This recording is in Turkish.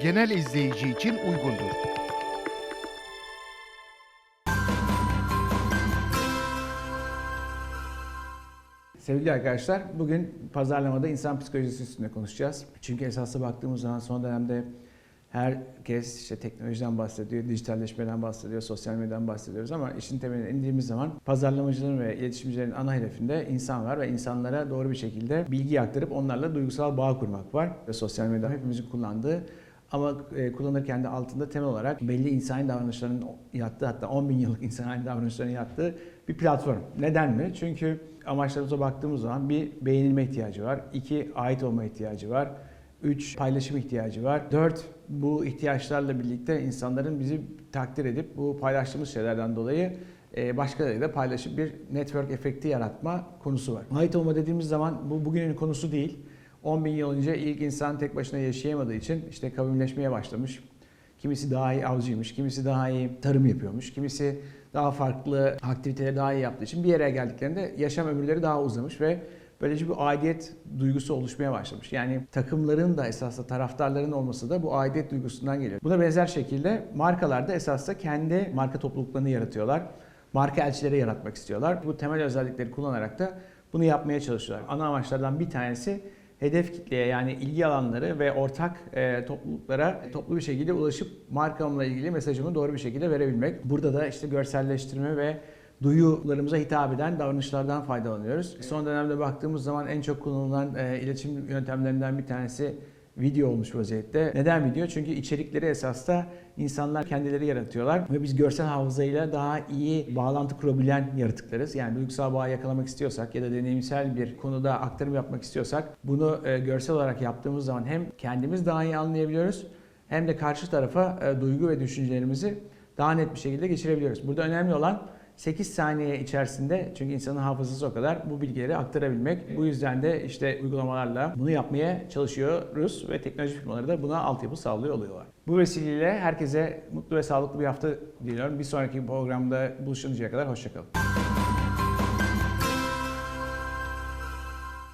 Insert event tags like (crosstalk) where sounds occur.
genel izleyici için uygundur. Sevgili arkadaşlar, bugün pazarlamada insan psikolojisi üstünde konuşacağız. Çünkü esaslı baktığımız zaman son dönemde herkes işte teknolojiden bahsediyor, dijitalleşmeden bahsediyor, sosyal medyadan bahsediyoruz ama işin temeline indiğimiz zaman pazarlamacıların ve iletişimcilerin ana hedefinde insan var ve insanlara doğru bir şekilde bilgi aktarıp onlarla duygusal bağ kurmak var. Ve sosyal medya hepimizin kullandığı ama e, kullanırken de altında temel olarak belli insani davranışların yattığı hatta 10 bin yıllık (laughs) insani davranışların yattığı bir platform. Neden mi? Çünkü amaçlarımıza baktığımız zaman bir beğenilme ihtiyacı var, iki ait olma ihtiyacı var, üç paylaşım ihtiyacı var, dört bu ihtiyaçlarla birlikte insanların bizi takdir edip bu paylaştığımız şeylerden dolayı e, başkalarıyla paylaşıp bir network efekti yaratma konusu var. Ait olma dediğimiz zaman bu bugünün konusu değil. 10 bin yıl önce ilk insan tek başına yaşayamadığı için işte kavimleşmeye başlamış. Kimisi daha iyi avcıymış, kimisi daha iyi tarım yapıyormuş, kimisi daha farklı aktiviteleri daha iyi yaptığı için bir yere geldiklerinde yaşam ömürleri daha uzamış ve böylece bir aidiyet duygusu oluşmaya başlamış. Yani takımların da esasında taraftarların olması da bu aidiyet duygusundan geliyor. Buna benzer şekilde markalar da esasında kendi marka topluluklarını yaratıyorlar. Marka elçileri yaratmak istiyorlar. Bu temel özellikleri kullanarak da bunu yapmaya çalışıyorlar. Ana amaçlardan bir tanesi hedef kitleye yani ilgi alanları ve ortak e, topluluklara toplu bir şekilde ulaşıp markamla ilgili mesajımı doğru bir şekilde verebilmek. Burada da işte görselleştirme ve duyularımıza hitap eden davranışlardan faydalanıyoruz. Son dönemde baktığımız zaman en çok kullanılan e, iletişim yöntemlerinden bir tanesi video olmuş vaziyette. Neden video? Çünkü içerikleri esasda insanlar kendileri yaratıyorlar ve biz görsel hafızayla daha iyi bağlantı kurabilen yaratıklarız. Yani duygusal bağ yakalamak istiyorsak ya da deneyimsel bir konuda aktarım yapmak istiyorsak bunu e, görsel olarak yaptığımız zaman hem kendimiz daha iyi anlayabiliyoruz hem de karşı tarafa e, duygu ve düşüncelerimizi daha net bir şekilde geçirebiliyoruz. Burada önemli olan 8 saniye içerisinde çünkü insanın hafızası o kadar bu bilgileri aktarabilmek. Bu yüzden de işte uygulamalarla bunu yapmaya çalışıyoruz ve teknoloji firmaları da buna altyapı sağlıyor oluyorlar. Bu vesileyle herkese mutlu ve sağlıklı bir hafta diliyorum. Bir sonraki programda buluşuncaya kadar hoşçakalın.